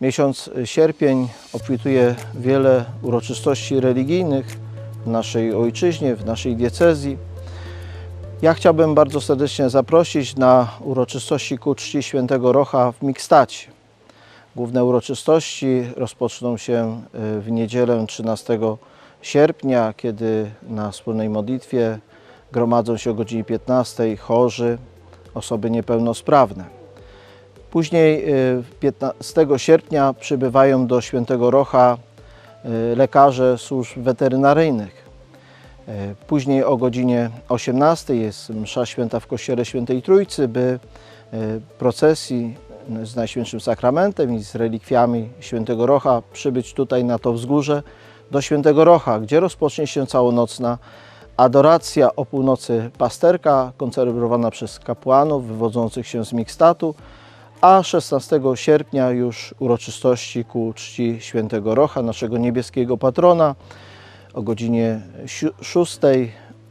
Miesiąc sierpień obfituje wiele uroczystości religijnych w naszej ojczyźnie, w naszej diecezji. Ja chciałbym bardzo serdecznie zaprosić na uroczystości ku czci świętego Rocha w Mikstacie. Główne uroczystości rozpoczną się y, w niedzielę 13 sierpnia, kiedy na wspólnej modlitwie gromadzą się o godzinie 15 chorzy, osoby niepełnosprawne. Później y, 15 sierpnia przybywają do Świętego Rocha y, lekarze służb weterynaryjnych. Y, Później o godzinie 18 jest msza święta w Kościele Świętej Trójcy, by y, procesji z Najświętszym Sakramentem i z relikwiami Świętego Rocha przybyć tutaj na to wzgórze do Świętego Rocha, gdzie rozpocznie się całonocna adoracja o północy pasterka, koncelebrowana przez kapłanów wywodzących się z Mikstatu, a 16 sierpnia już uroczystości ku czci Świętego Rocha, naszego niebieskiego patrona, o godzinie 6,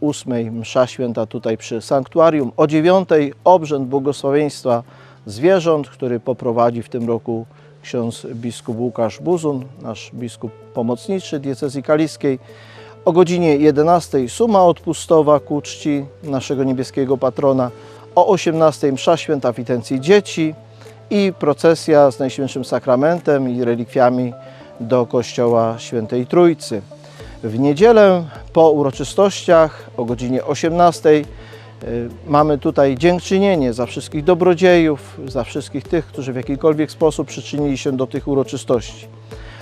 8 msza święta tutaj przy sanktuarium, o 9 obrzęd błogosławieństwa zwierząt, który poprowadzi w tym roku ksiądz biskup Łukasz Buzun, nasz biskup pomocniczy diecezji kaliskiej. O godzinie 11 suma odpustowa ku czci naszego niebieskiego patrona, o 18 msza święta w intencji dzieci i procesja z Najświętszym Sakramentem i relikwiami do kościoła Świętej Trójcy. W niedzielę po uroczystościach o godzinie 18 y, mamy tutaj dziękczynienie za wszystkich dobrodziejów, za wszystkich tych, którzy w jakikolwiek sposób przyczynili się do tych uroczystości.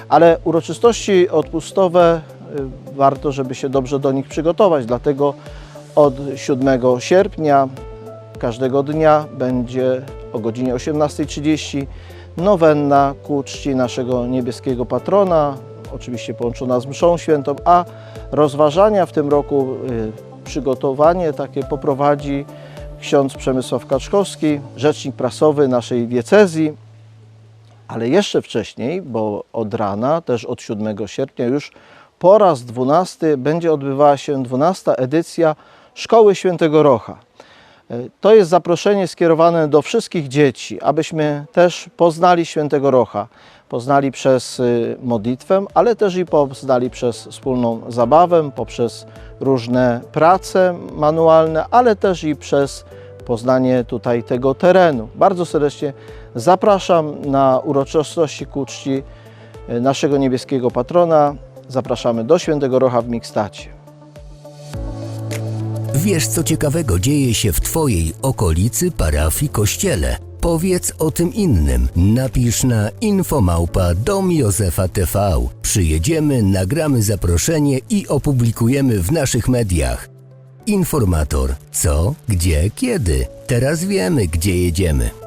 Ale uroczystości odpustowe y, warto, żeby się dobrze do nich przygotować, dlatego od 7 sierpnia każdego dnia będzie o godzinie 18.30 nowenna ku czci naszego niebieskiego patrona, oczywiście połączona z mszą świętą, a rozważania w tym roku, y, przygotowanie takie poprowadzi ksiądz Przemysław Kaczkowski, rzecznik prasowy naszej diecezji, ale jeszcze wcześniej, bo od rana, też od 7 sierpnia już po raz 12 będzie odbywała się 12 edycja Szkoły Świętego Rocha. E, To jest zaproszenie skierowane do wszystkich dzieci, abyśmy też poznali Świętego Rocha. Poznali przez y, modlitwę, ale też i poznali przez wspólną zabawę, poprzez różne prace manualne, ale też i przez poznanie tutaj tego terenu. Bardzo serdecznie zapraszam na uroczystości ku czci y, naszego niebieskiego patrona. Zapraszamy do Świętego Rocha w Mikstacie. Wiesz, co ciekawego dzieje się w Twojej okolicy, parafii, kościele? Powiedz o tym innym. Napisz na infomałpa dom Józefa TV. Przyjedziemy, nagramy zaproszenie i opublikujemy w naszych mediach. Informator. Co, gdzie, kiedy? Teraz wiemy, gdzie jedziemy.